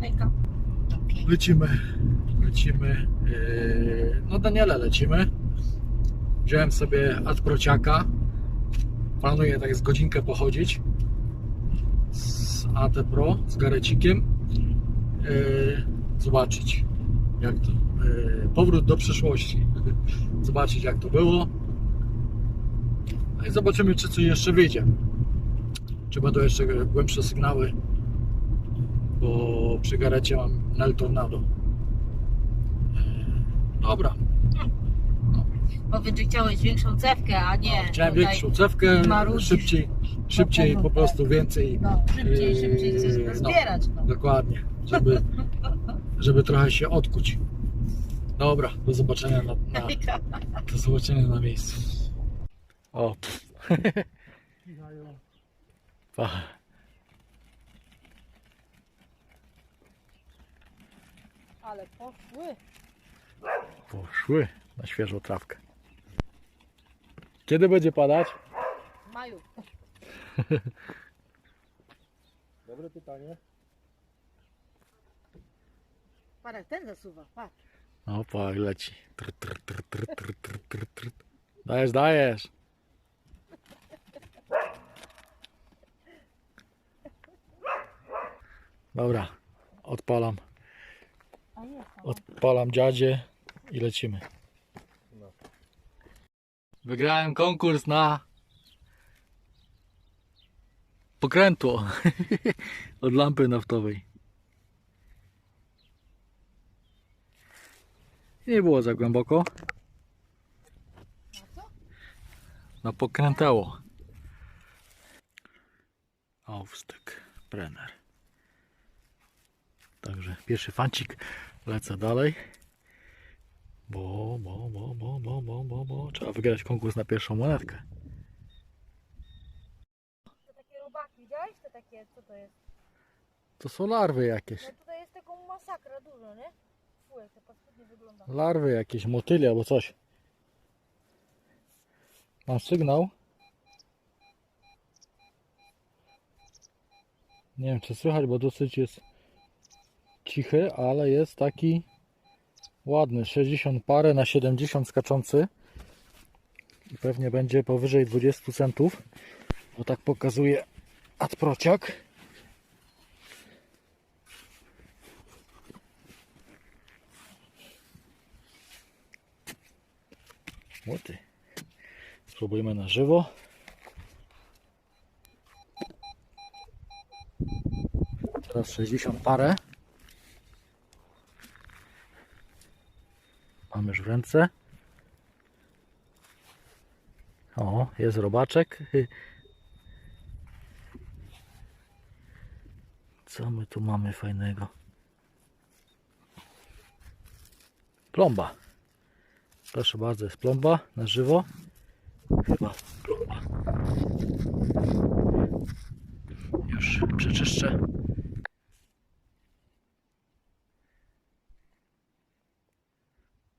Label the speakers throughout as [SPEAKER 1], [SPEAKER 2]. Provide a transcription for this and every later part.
[SPEAKER 1] Hejka.
[SPEAKER 2] Lecimy, lecimy. Yy, no Daniele lecimy. Wziąłem sobie Adprociaka. Planuję tak z godzinkę pochodzić z AT Pro, z garecikiem. Yy, zobaczyć jak to. Yy, powrót do przeszłości. zobaczyć jak to było. No i zobaczymy czy coś jeszcze wyjdzie. Czy będą jeszcze głębsze sygnały bo przy garecie mam Nel Tornado. Eee, Dobra,
[SPEAKER 1] Powiedz, że chciałeś większą cewkę, a nie.
[SPEAKER 2] No, chciałem większą cewkę,
[SPEAKER 1] marudzisz.
[SPEAKER 2] szybciej, szybciej po prostu więcej.
[SPEAKER 1] No, szybciej,
[SPEAKER 2] Eee,
[SPEAKER 1] szybciej coś
[SPEAKER 2] no.
[SPEAKER 1] zbierać. No.
[SPEAKER 2] Dokładnie, żeby, żeby trochę się odkuć. Dobra, do zobaczenia na, na, do zobaczenia na miejscu. O, pff. Pa.
[SPEAKER 1] Ale poszły.
[SPEAKER 2] Poszły na świeżą trawkę. Kiedy będzie padać?
[SPEAKER 1] W maju.
[SPEAKER 2] Dobre pytanie.
[SPEAKER 1] Jak ten zasuwa, patrz.
[SPEAKER 2] O, pa, leci. Tr, tr, tr, tr, tr, tr, tr, tr. Dajesz, dajesz. Dobra, odpalam. Odpalam dziadzie i lecimy. Wygrałem konkurs na pokrętło od lampy naftowej. Nie było za głęboko. No pokrętało. Aufstyk, Brenner. Także pierwszy fancik. Lecę dalej. Bo, bo, bo, bo, bo, bo, bo, bo. Trzeba wygrać konkurs na pierwszą monetkę.
[SPEAKER 1] To takie robaki, widziałeś? To takie, co to jest?
[SPEAKER 2] To są larwy jakieś.
[SPEAKER 1] No tutaj jest taką masakra dużo, nie? Fuj, jak to paskudnie wygląda.
[SPEAKER 2] Larwy jakieś, motyli albo coś. Mam sygnał. Nie wiem czy słychać, bo dosyć jest cichy, ale jest taki ładny. 60 parę na 70 skaczący. I pewnie będzie powyżej 20 centów. Bo tak pokazuje Adprociak. Łoty. Spróbujmy na żywo. Teraz 60 parę. Mamy już w ręce. O, jest robaczek. Co my tu mamy fajnego? Plomba. Proszę bardzo, jest plomba na żywo. Chyba plomba. Już przeczyszczę.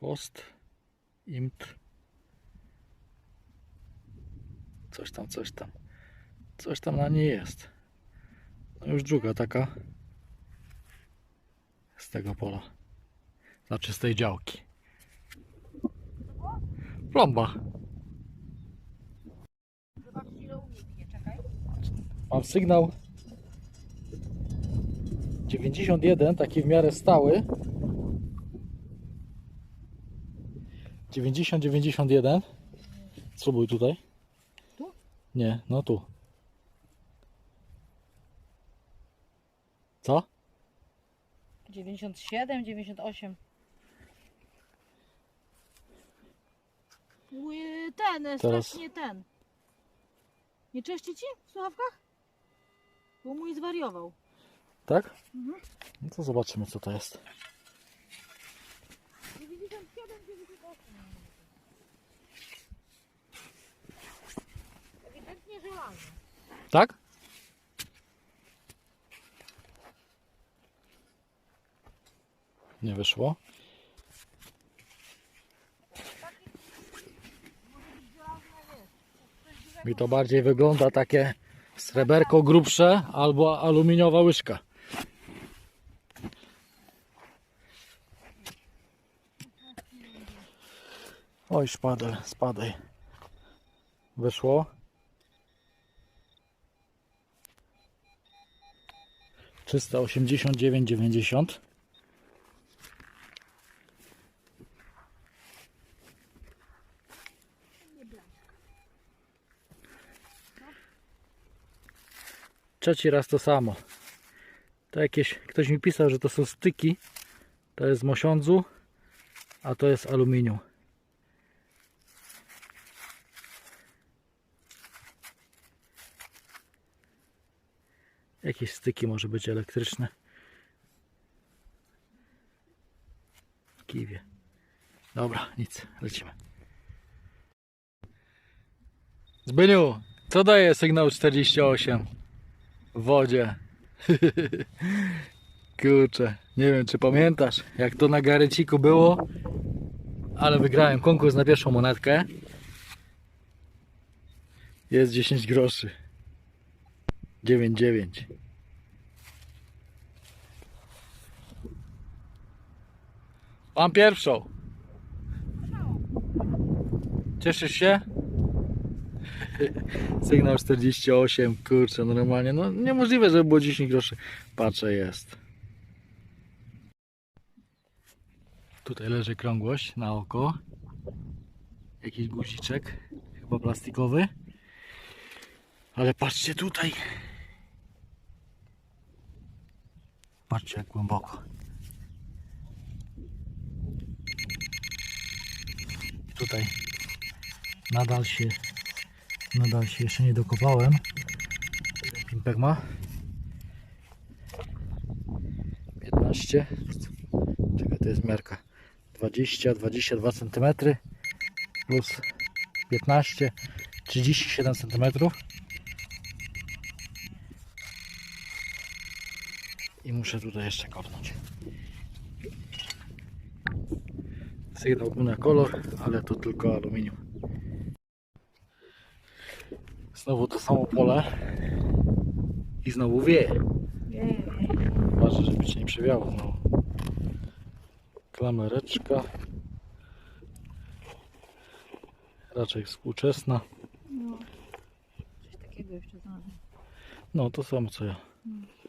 [SPEAKER 2] Post. Imt. Coś tam, coś tam. Coś tam na niej jest. No już druga taka. Z tego pola. Znaczy z tej działki. Plomba. Mam sygnał 91, taki w miarę stały. 90, 91. Spróbuj tutaj.
[SPEAKER 1] Tu?
[SPEAKER 2] Nie, no tu. Co?
[SPEAKER 1] 97, 98. Mój ten,
[SPEAKER 2] Teraz-
[SPEAKER 1] strasznie ten. Nie czyści ci w słuchawkach? Bo mój zwariował.
[SPEAKER 2] Tak?
[SPEAKER 1] Mhm.
[SPEAKER 2] No to zobaczymy co to jest. Tak? Nie wyszło. Mi to bardziej wygląda takie sreberko grubsze albo aluminiowa łyżka. Oj, szpadel, spadaj. Wyszło? Trzysta osiemdziesiąt dziewięć dziewięćdziesiąt. Trzeci raz to samo. To jakieś, ktoś mi pisał, że to są styki. To jest mosiądzu, a to jest aluminium. Jakieś styki może być elektryczne. Kiwie. Dobra, nic, lecimy. Zbyniu, co daje sygnał 48 w wodzie? Kurczę, nie wiem czy pamiętasz, jak to na gareciku było, ale wygrałem konkurs na pierwszą monetkę. Jest 10 groszy. 9,9. Mam pierwszą. Cieszysz się? Sygnał 48, kurczę, normalnie, no niemożliwe, żeby było 10 groszy. Patrzę, jest. Tutaj leży krągłość na oko. Jakiś guziczek, chyba plastikowy. Ale patrzcie tutaj. Patrzcie jak głęboko. Tutaj nadal się nadal się jeszcze nie dokopałem. Pimpek ma. 15 czekaj to jest miarka. 20 22 cm plus 15 37 cm i muszę tutaj jeszcze kopnąć sygnał był na kolor ale to tylko aluminium Znowu to samo pole i znowu wieje. Uważaj, żeby cię nie przewiało znowu. Klamereczka. Raczej współczesna.
[SPEAKER 1] No. Coś takiego jeszcze znalazłem.
[SPEAKER 2] No to samo co ja.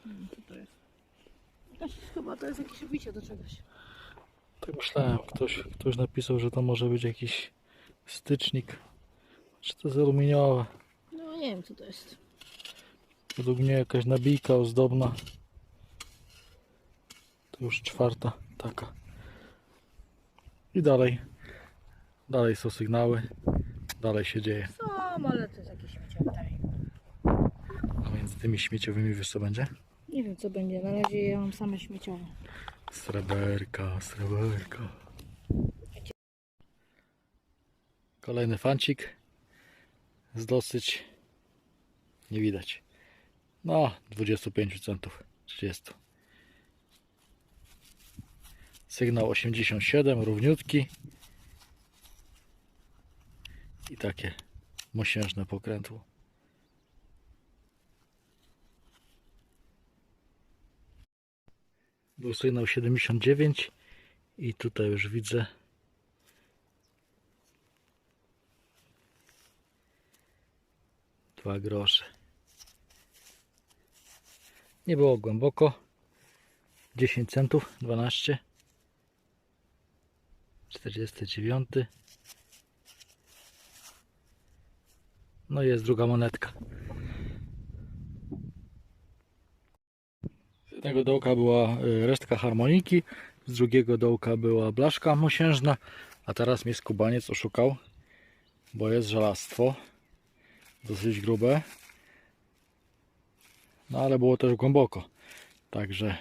[SPEAKER 1] Wiem co to jest. Chyba to jest jakieś obicie do czegoś.
[SPEAKER 2] Tak myślałem. Ktoś, ktoś napisał, że to może być jakiś stycznik. Czy to jest aluminiowe?
[SPEAKER 1] No nie wiem co to jest.
[SPEAKER 2] Według mnie jakaś nabijka ozdobna. To już czwarta taka. I dalej. Dalej są sygnały. Dalej się dzieje.
[SPEAKER 1] Są, ale to jest jakieś śmieciowe.
[SPEAKER 2] A między tymi śmieciowymi wiesz co będzie?
[SPEAKER 1] Nie wiem co będzie. Na razie ja mam same śmieciowe.
[SPEAKER 2] Sreberka, sreberka. Kolejny fancik. Z dosyć nie widać. No, 25 centów, 30. Sygnał 87, równiutki. I takie mosiężne pokrętło. Był sygnał 79 i tutaj już widzę dwa grosze. Nie było głęboko. 10 centów, 12. 49. No i jest druga monetka. Jednego dołka była y, resztka harmoniki, z drugiego dołka była blaszka mosiężna, a teraz mnie skubaniec oszukał, bo jest żelastwo, dosyć grube, no ale było też głęboko, także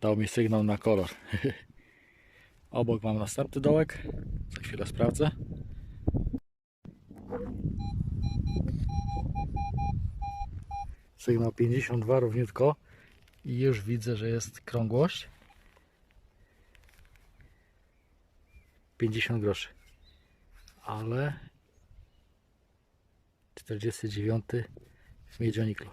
[SPEAKER 2] dał mi sygnał na kolor. Obok mam następny dołek, za chwilę sprawdzę. Sygnał 52 równiutko i już widzę, że jest krągłość. 50 groszy. Ale 49 w miedzioniklu.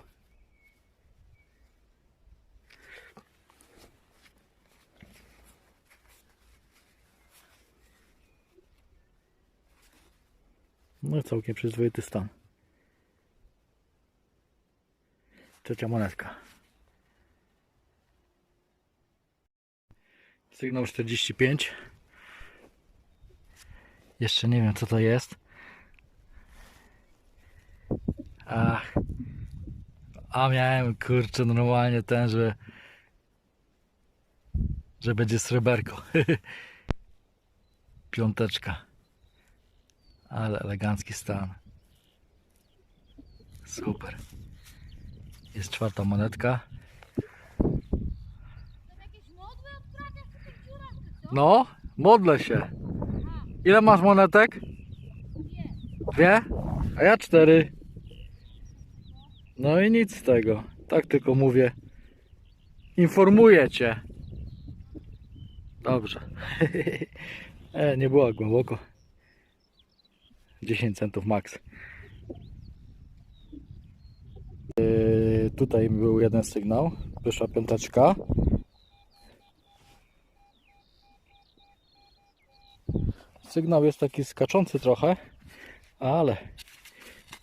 [SPEAKER 2] No całkiem przyzwoity stan. Trzecia monetka. Sygnał 45. Jeszcze nie wiem co to jest. Ach. A miałem kurczę normalnie ten, że że będzie sreberko. Piąteczka. Ale elegancki stan. Super. Jest czwarta monetka.
[SPEAKER 1] Tam jakieś modły odkrate w tych dziurach, czy co?
[SPEAKER 2] No, modlę się. Ile masz monetek? Dwie? A ja cztery. No i nic z tego. Tak tylko mówię. Informuję cię. Dobrze. e, nie było głęboko. 10 centów max. E, tutaj był jeden sygnał. Wyszła piąteczka. Sygnał jest taki skaczący trochę, ale,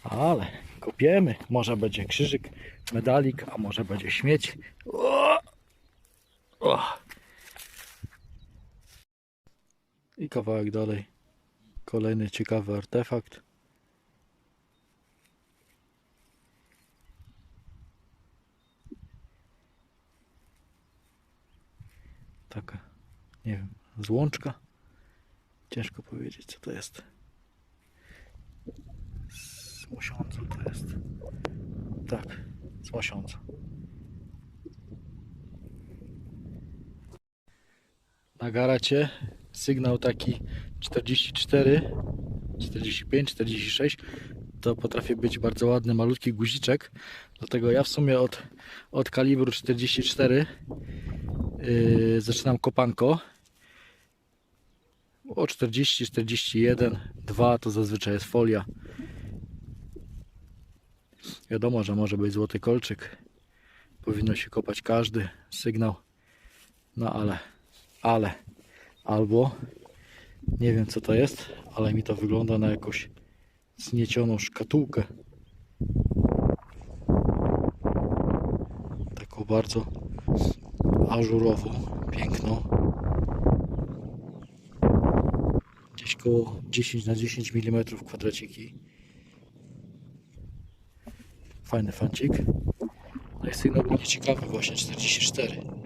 [SPEAKER 2] ale kopiemy. Może będzie krzyżyk, medalik, a może będzie śmieć. O! O! I kawałek dalej. Kolejny ciekawy artefakt. Taka, nie wiem, złączka. Ciężko powiedzieć, co to jest. Z to jest. Tak, z. Na garacie sygnał taki 44, 45, 46 to potrafi być bardzo ładny, malutki guziczek. Dlatego ja w sumie od, od kalibru 44 yy, zaczynam kopanko o 40, 41, 2 to zazwyczaj jest folia. Wiadomo, że może być złoty kolczyk. Powinno się kopać każdy sygnał. No ale, ale, albo nie wiem co to jest, ale mi to wygląda na jakąś zniecioną szkatułkę. Taką bardzo ażurową, piękną. Gdzieś koło 10 na 10 mm kwadraciki. Fajny fancik. No i sygnał będzie ciekawy właśnie 44.